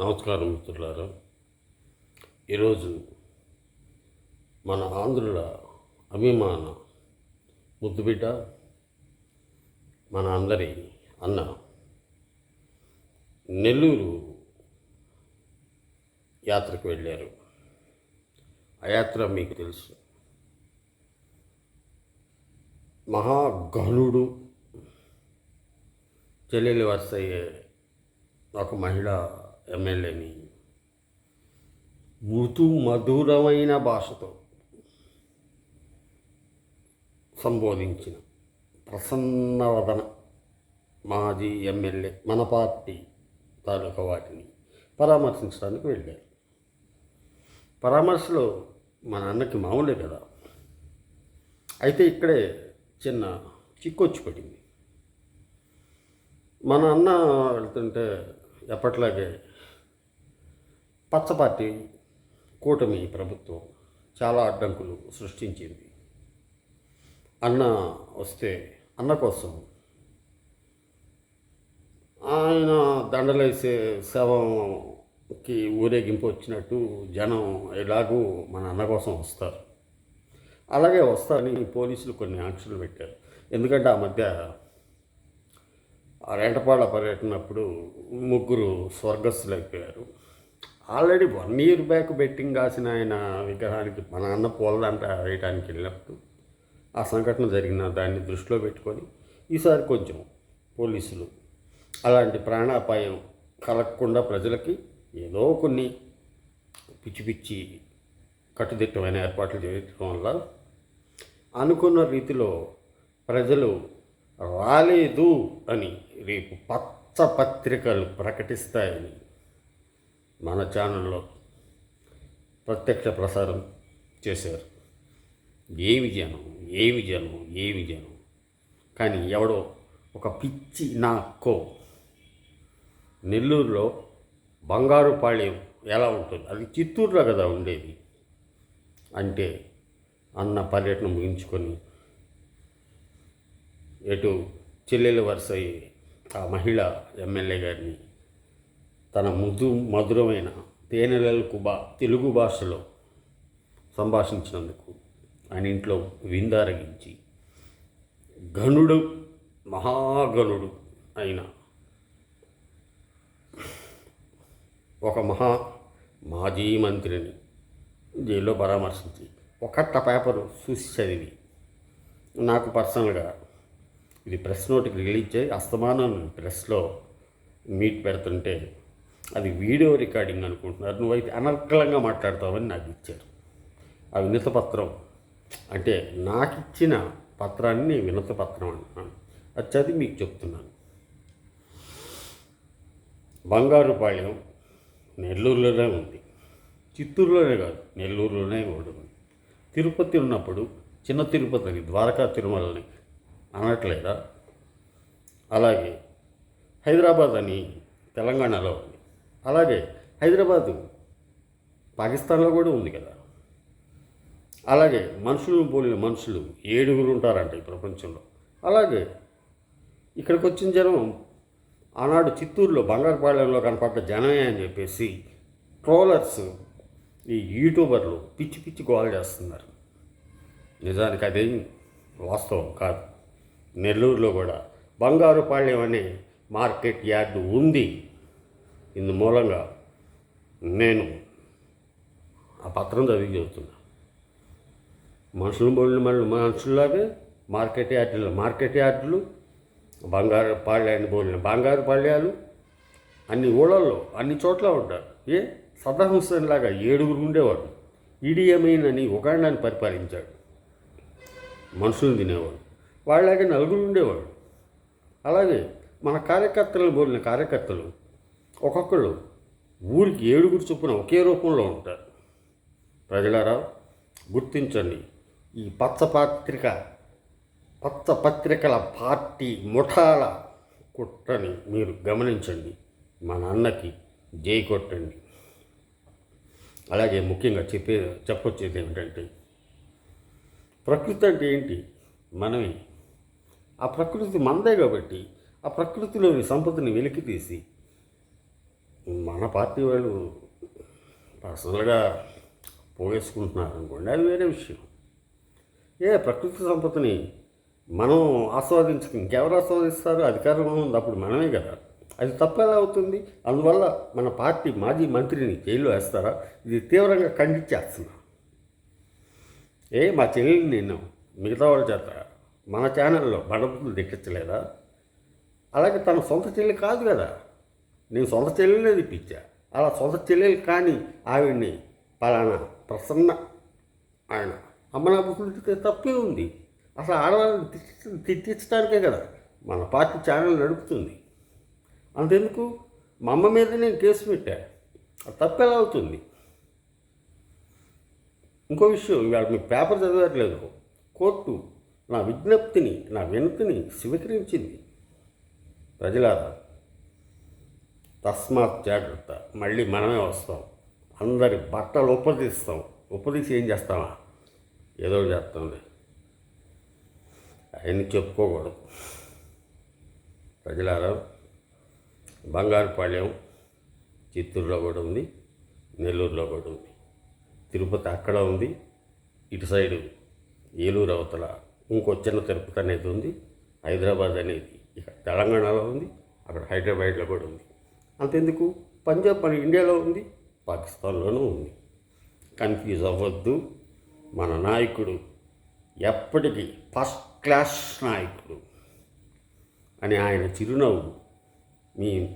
నమస్కారం మిత్రులారా. ఈరోజు మన ఆంధ్రుల అభిమాన ముద్దుబిడ్డ మన అందరి అన్న నెల్లూరు యాత్రకు వెళ్ళారు. ఆ యాత్ర మీకు తెలుసు. మహాగణుడు చెల్లెలి వస్తయ్యే ఒక మహిళ ఎమ్మెల్యేని. మృదు మధురమైన భాషతో సంబోధించిన ప్రసన్నవదన మాజీ ఎమ్మెల్యే మన పార్టీ తాలూకా వాటిని పరామర్శించడానికి వెళ్ళారు. పరామర్శలో మన అన్నకి మామూలే కదా. అయితే ఇక్కడే చిన్న చిక్కొచ్చి పడింది. మన అన్న వెళ్తుంటే ఎప్పట్లాగే పచ్చ పార్టీ కూటమి ప్రభుత్వం చాలా అడ్డంకులు సృష్టించింది. అన్న వస్తే అన్న కోసం ఆయన దండలేసే శవంకి ఊరేగింపు వచ్చినట్టు జనం ఎలాగూ మన అన్న కోసం వస్తారు. అలాగే వస్తారని పోలీసులు కొన్ని ఆంక్షలు పెట్టారు. ఎందుకంటే ఆ మధ్య ఆ రెంటపాళ్ళ పర్యటనప్పుడు ముగ్గురు స్వర్గస్థులైపోయారు. Already one year back betting కాసిన ఆయన విగ్రహానికి మన అన్న పూలదంట వేయడానికి వెళ్ళినప్పుడు ఆ సంఘటన జరిగిన దాన్ని దృష్టిలో పెట్టుకొని ఈసారి కొంచెం పోలీసులు అలాంటి ప్రాణాపాయం కలగకుండా ప్రజలకి ఏదో కొన్ని పిచ్చి పిచ్చి కట్టుదిట్టమైన ఏర్పాట్లు చేయడం వల్ల అనుకున్న రీతిలో ప్రజలు రాలేదు అని రేపు పచ్చ పత్రికలు ప్రకటిస్తాయని మన ఛానల్లో ప్రత్యక్ష ప్రసారం చేశారు. ఏమి జనం ఏమి జనం ఏమి జనం? కానీ ఎవడో ఒక పిచ్చి నాక్కో నెల్లూరులో బంగారుపాళ్యం ఎలా ఉంటుంది? అది చిత్తూరులో కదా ఉండేది. అంటే అన్న పర్యటన ముగించుకొని ఎటు చెల్లెలు వరుస అయ్యి ఆ మహిళ ఎమ్మెల్యే గారిని తన ముదు మధురమైన తేనెలల్ కుబ తెలుగు భాషలో సంభాషించినందుకు ఆయన ఇంట్లో విందారగించి గణుడు మహాగణుడు అయిన ఒక మహా మాజీ మంత్రిని జైల్లో పరామర్శించి ఒకట్ట పేపరు చూసి చదివి నాకు పర్సనల్గా ఇది ప్రెస్ నోట్కి రిలీజ్ చేయి అస్తమానం ప్రెస్లో మీట్ పెడుతుంటే అది వీడియో రికార్డింగ్ అనుకుంటున్నారు. నువ్వైతే అనర్కలంగా మాట్లాడతావని నాకు ఇచ్చారు. ఆ వినత పత్రం. అంటే నాకు ఇచ్చిన పత్రాన్ని వినత పత్రం అంటున్నాను. అది చదివి మీకు చెప్తున్నాను. బంగారుపాళ్యం నెల్లూరులోనే ఉంది. చిత్తూరులోనే కాదు నెల్లూరులోనే ఉంటుంది ఉంది. తిరుపతి ఉన్నప్పుడు చిన్న తిరుపతిని ద్వారకా తిరుమలని అనట్లేదా? అలాగే హైదరాబాద్ అని తెలంగాణలో ఉంది. అలాగే హైదరాబాదు పాకిస్తాన్లో కూడా ఉంది కదా. అలాగే మనుషులు పోలిన మనుషులు ఏడుగురు ఉంటారంట ఈ ప్రపంచంలో. అలాగే ఇక్కడికి వచ్చిన జనం ఆనాడు చిత్తూరులో బంగారుపాళ్యంలో కనపడ్డ జనమే అని చెప్పేసి ట్రోలర్స్ ఈ యూట్యూబర్లు పిచ్చి పిచ్చి గోల్ చేస్తున్నారు. నిజానికి అదేం వాస్తవం కాదు. నెల్లూరులో కూడా బంగారుపాళ్యం అనే మార్కెట్ యార్డు ఉంది. ఇందు మూలంగా నేను ఆ పత్రం చదివి చెబుతున్నా మనుషులు బోళ్ళు మళ్ళీ మనుషుల్లాగే మార్కెట్ యార్డులు మార్కెట్ యార్డులు బంగారు పాళ్యాన్ని బోలిన బంగారు పాళ్యాలు అన్ని ఊళ్ళల్లో అన్ని చోట్ల ఉంటారు. ఏ? సద్దాం హుస్సేన్ లాగా ఏడుగురు ఉండేవాడు ఈడియమైన్ అని ఉగాండాన్ని పరిపాలించాడు. మనుషులు తినేవాడు. వాళ్ళలాగే నలుగురు ఉండేవాడు అలాగే మన కార్యకర్తలను బోలిన కార్యకర్తలు ఒక్కొక్కళ్ళు ఊరికి ఏడుగురు చొప్పున ఒకే రూపంలో ఉంటారు. ప్రజలారా గుర్తించండి ఈ పచ్చ పత్రిక పచ్చ పత్రికల పార్టీ ముఠాల కుట్రని మీరు గమనించండి. మా నాన్నకి జై కొట్టండి. అలాగే ముఖ్యంగా చెప్పే చెప్పొచ్చేది ఏమిటంటే ప్రకృతి అంటే ఏంటి? మనమే. ఆ ప్రకృతి మనదే కాబట్టి ఆ ప్రకృతిలోని సంపదని వెలికి తీసి మన పార్టీ వాళ్ళు పర్సనల్గా పోగేసుకుంటున్నారు అనుకోండి అది వేరే విషయం. ఏ ప్రకృతి సంపదని మనం ఆస్వాదించక ఇంకెవరు ఆస్వాదిస్తారు? అధికారంలో ఉంది అప్పుడు మనమే కదా. అది తప్పేలా అవుతుంది? అందువల్ల మన పార్టీ మాజీ మంత్రిని జైల్లో వేస్తారా? ఇది తీవ్రంగా ఖండించేస్తున్నా. ఏ మా చెల్లెలు నేను మిగతా వాళ్ళ చేత మన ఛానల్లో బడబుద్ధులు దెక్కించలేదా అలాగే తన సొంత చెల్లి కాదు కదా. నేను సొంత చెల్లెలే తిప్పించా. అలా సొంత చెల్లెలు కానీ ఆవిడ్ని పలానా ప్రసన్న ఆయన అమ్మనా బుద్ధులు తప్పే ఉంది. అసలు ఆడవాళ్ళని తిట్టి తిట్టించడానికే కదా మన పార్టీ ఛానల్ నడుపుతుంది. అంతెందుకు? మా అమ్మ మీద నేను కేసు పెట్టా. అది ఎలా అవుతుంది? ఇంకో విషయం ఇవాళ మీ పేపర్ చదివట్లేదు. కోర్టు నా విజ్ఞప్తిని నా వినతిని స్వీకరించింది. ప్రజలారా తస్మాత్ జాగ్రత్త. మళ్ళీ మనమే వస్తాం. అందరి బట్టలు ఉపదీస్తాం. ఉపదీసి ఏం చేస్తామా? ఏదో ఒకటి చేస్తాంలే. అవన్నీ చెప్పుకోకూడదు. ప్రజలారా బంగారుపాళ్యం చిత్తూరులో కూడా ఉంది నెల్లూరులో కూడా ఉంది. తిరుపతి అక్కడ ఉంది ఇటు సైడు ఏలూరు అవతల ఇంకో చిన్న తిరుపతి అనేది ఉంది హైదరాబాద్ అనేది ఇక్కడ తెలంగాణలో ఉంది అక్కడ హైదరాబాద్లో కూడా ఉంది. అంతెందుకు? పంజాబ్ మన ఇండియాలో ఉంది. పాకిస్తాన్లోనూ ఉంది. కన్ఫ్యూజ్ అవ్వద్దు. మన నాయకుడు ఎప్పటికీ ఫస్ట్ క్లాస్ నాయకుడు అని ఆయన చిరునవ్వు మీ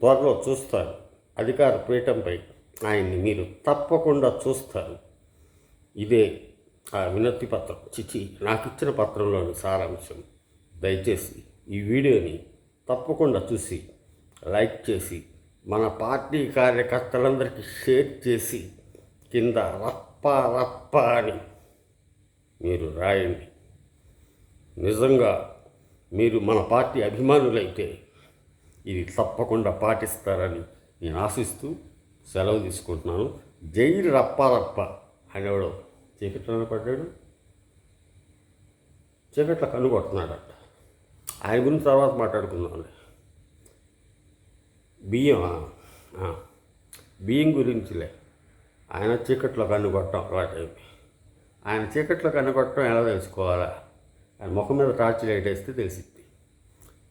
త్వరలో చూస్తారు. అధికార పీఠంపై ఆయన్ని మీరు తప్పకుండా చూస్తారు. ఇదే ఆ వినతి పత్రం. చిచి నాకు ఇచ్చిన పత్రంలోని సారాంశం. దయచేసి ఈ వీడియోని తప్పకుండా చూసి లైక్ చేసి మన పార్టీ కార్యకర్తలందరికీ షేర్ చేసి కింద రప్ప రప్ప అని మీరు రాయండి. నిజంగా మీరు మన పార్టీ అభిమానులైతే ఇది తప్పకుండా పాటిస్తారని నేను ఆశిస్తూ సెలవు తీసుకుంటున్నాను. జై రప్పారప్ప అనేవాడు చీకట్లను పడ్డాడు. చీకట్ల కనుగొడుతున్నాడట ఆయన గురించి తర్వాత మాట్లాడుకుందాంలే. బియ్యం బియ్యం గురించిలే. ఆయన చీకట్లో కన్నుకొట్టడం అలవాటైంది ఆయన చీకట్లో కన్నుకొట్టడం ఎలా తెలుసుకోవాలా? ఆయన ముఖం మీద టార్చ్ లైట్ వేస్తే తెలిసిద్ది.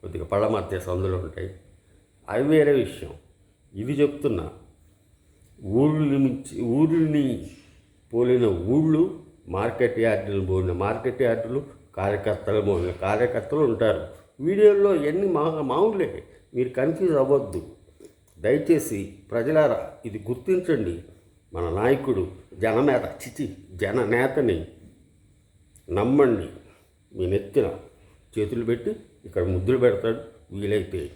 కొద్దిగా పళ్ళ మధ్య సందులు ఉంటాయి. అవి వేరే విషయం. ఇది చెప్తున్నా. ఊళ్ళు మించి పోలిన ఊళ్ళు మార్కెట్ యార్డులు పోలిన మార్కెట్ యార్డులు కార్యకర్తలు పోలిన కార్యకర్తలు ఉంటారు. వీడియోల్లో ఎన్ని మా మామూలే. మీరు కన్ఫ్యూజ్ అవ్వద్దు. దయచేసి ప్రజలారా ఇది గుర్తించండి. మన నాయకుడు జననేత చిచి జననేతని నమ్మండి. మీ నెత్తిన చేతులు పెట్టి ఇక్కడ ముద్దులు పెడతాడు వీలైతే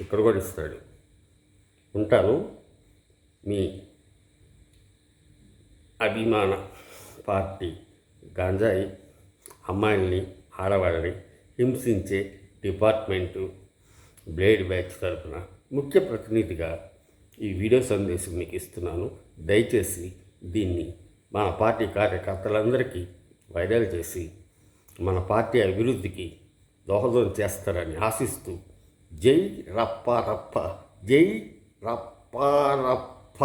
ఇక్కడ కూడా ఇస్తాడు. ఉంటాను. మీ అభిమాన పార్టీ గంజాయి అమ్మాయిల్ని ఆడవాళ్ళని హింసించే డిపార్ట్మెంటు బ్లేడ్ బ్యాచ్ తరపున ముఖ్య ప్రతినిధిగా ఈ వీడియో సందేశం మీకు ఇస్తున్నాను. దయచేసి దీన్ని మన పార్టీ కార్యకర్తలందరికీ వైరల్ చేసి మన పార్టీ అభివృద్ధికి దోహదం చేస్తారని ఆశిస్తూ జై రప్ప రప్ప జై రప్ప రప్ప.